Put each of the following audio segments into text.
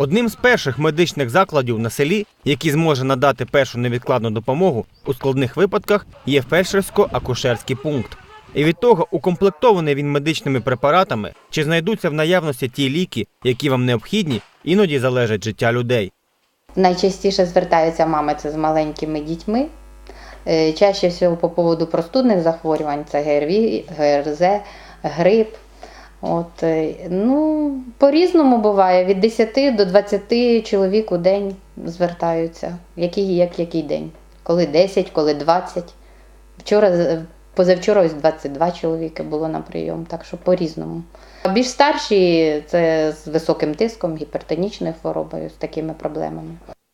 Одним з перших медичних закладів на селі, який зможе надати першу невідкладну допомогу у складних випадках, є фельдшерсько-акушерський пункт. І від того, укомплектований він медичними препаратами, чи знайдуться в наявності ті ліки, які вам необхідні, іноді залежить життя людей. Найчастіше звертаються мами це з маленькими дітьми. Е, Чаще всього по поводу простудних захворювань це ГРВІ, ГРЗ, грип. От, е, ну, по-різному буває. Від 10 до 20 чоловік у день звертаються. Який, як який день? Коли 10, коли 20. Вчора, позавчора ось 22 чоловіки було на прийом, так що по-різному. А більш старші це з високим тиском, гіпертонічною хворобою, з такими проблемами.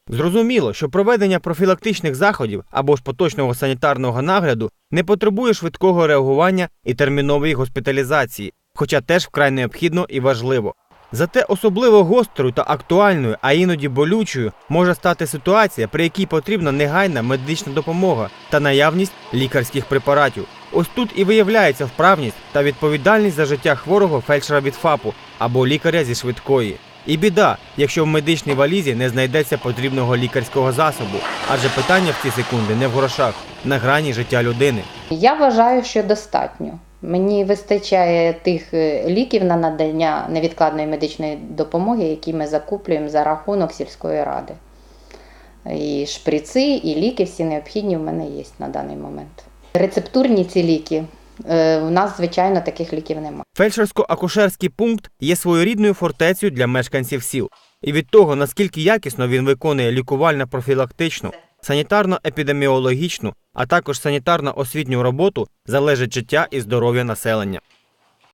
Зрозуміло, що проведення профілактичних заходів або ж поточного санітарного нагляду не потребує швидкого реагування і термінової госпіталізації, хоча теж вкрай необхідно і важливо. Зате особливо гострою та актуальною, а іноді болючою може стати ситуація, при якій потрібна негайна медична допомога та наявність лікарських препаратів. Ось тут і виявляється вправність та відповідальність за життя хворого фельдшера від ФАПу або лікаря зі швидкої. І біда, якщо в медичній валізі не знайдеться потрібного лікарського засобу, адже питання в ці секунди не в грошах, на грані життя людини. Я вважаю, що достатньо. Мені вистачає тих е, ліків на надання невідкладної медичної допомоги, які ми закуплюємо за рахунок сільської ради. І шприци, і ліки всі необхідні в мене є на даний момент. Рецептурні ці ліки. е, У нас, звичайно, таких ліків немає. Фельдшерсько-акушерський пункт є своєрідною фортецею для мешканців сіл. І від того, наскільки якісно він виконує лікувально-профілактичну, санітарно-епідеміологічну, а також санітарно-освітню роботу, залежить життя і здоров'я населення.